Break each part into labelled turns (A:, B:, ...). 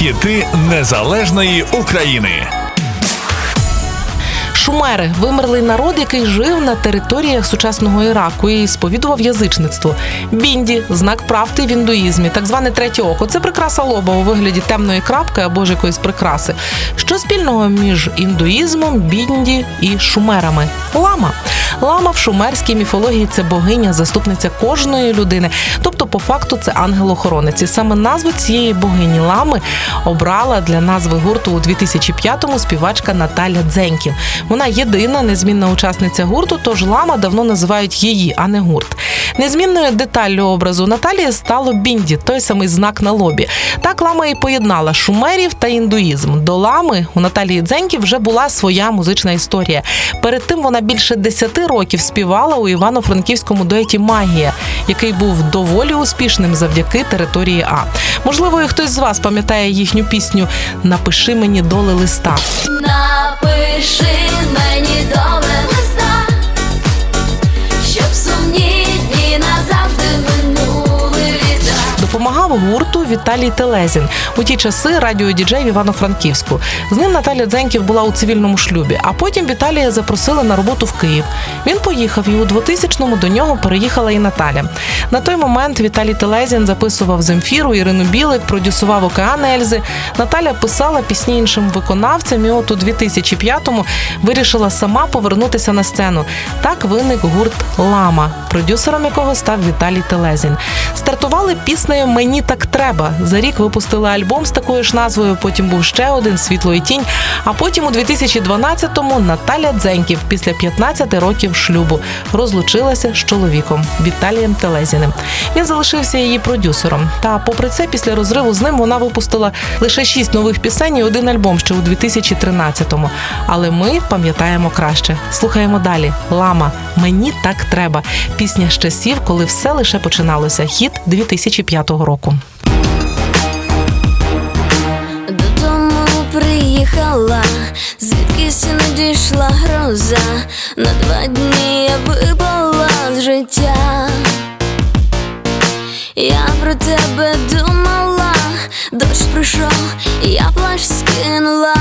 A: Хіти незалежної України.
B: Шумери вимерлий народ, який жив на територіях сучасного Іраку і сповідував язичництво. Бінді знак правди в індуїзмі, так зване третє око. Це прикраса лоба у вигляді темної крапки або ж якоїсь прикраси. Що спільного між індуїзмом, бінді і шумерами? Лама. Лама в шумерській міфології це богиня, заступниця кожної людини. Тобто, по факту, це ангел-охоронець. І саме назву цієї богині лами обрала для назви гурту у 2005-му співачка Наталя Дзеньків. Вона єдина незмінна учасниця гурту, тож лама давно називають її, а не гурт. Незмінною деталлю образу Наталії стало бінді, той самий знак на лобі. Так лама і поєднала шумерів та індуїзм. До лами у Наталії Дзеньків вже була своя музична історія. Перед тим вона більше 10 років співала у івано-франківському дуеті Магія, який був доволі успішним завдяки території А. Можливо, і хтось з вас пам'ятає їхню пісню Напиши мені доли листа.
C: Напиши
B: гурту Віталій Телезін. У ті часи радіодіджей в Івано-Франківську. З ним Наталя Дзеньків була у цивільному шлюбі, а потім Віталія запросили на роботу в Київ. Він поїхав, і у 2000-му до нього переїхала і Наталя. На той момент Віталій Телезін записував Земфіру, Ірину Білик, продюсував Океан Ельзи. Наталя писала пісні іншим виконавцям. І от у 2005-му вирішила сама повернутися на сцену. Так виник гурт Лама, продюсером якого став Віталій Телезін. Стартували піснею Мені так треба. За рік випустили альбом з такою ж назвою. Потім був ще один світло і тінь. А потім у 2012-му Наталя Дзеньків після 15 років шлюбу розлучилася з чоловіком Віталієм Телезіним. Він залишився її продюсером. Та, попри це, після розриву з ним вона випустила лише шість нових пісень і один альбом ще у 2013-му. Але ми пам'ятаємо краще. Слухаємо далі. Лама. Мені так треба. Пісня з часів, коли все лише починалося. Хіт 2005 року.
C: Додому приїхала, звідкись надійшла гроза. На два дні я випала з життя. Я про тебе думала, дощ прийшов, я плащ скинула.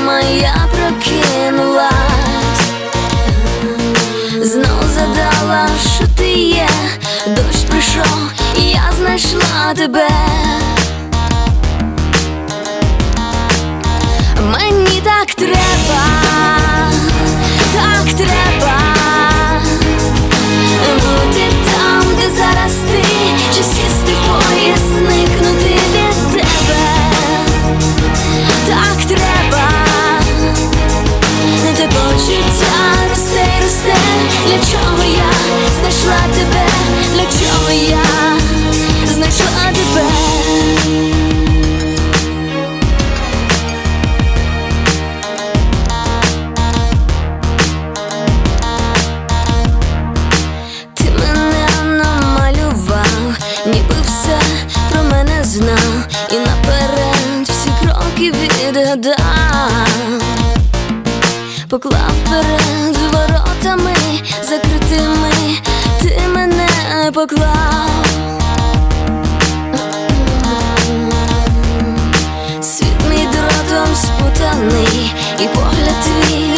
C: Не я прокинулась, знов задала, що ти є, дощ прийшов, і я знайшла тебе. Мені так треба, поклав перед воротами закритими, ти мене поклав. Світ мій дротом спутаний, і погляд твій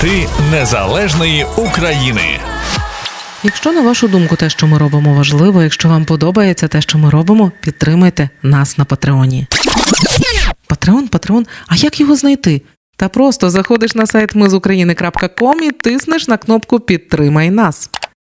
A: Хіти незалежної України.
B: Якщо на вашу думку те, що ми робимо, важливо, якщо вам подобається те, що ми робимо, підтримайте нас на Патреоні. Патреон, Патреон, а як його знайти? Та просто заходиш на сайт мизукраїни.ком і тиснеш на кнопку Підтримай нас.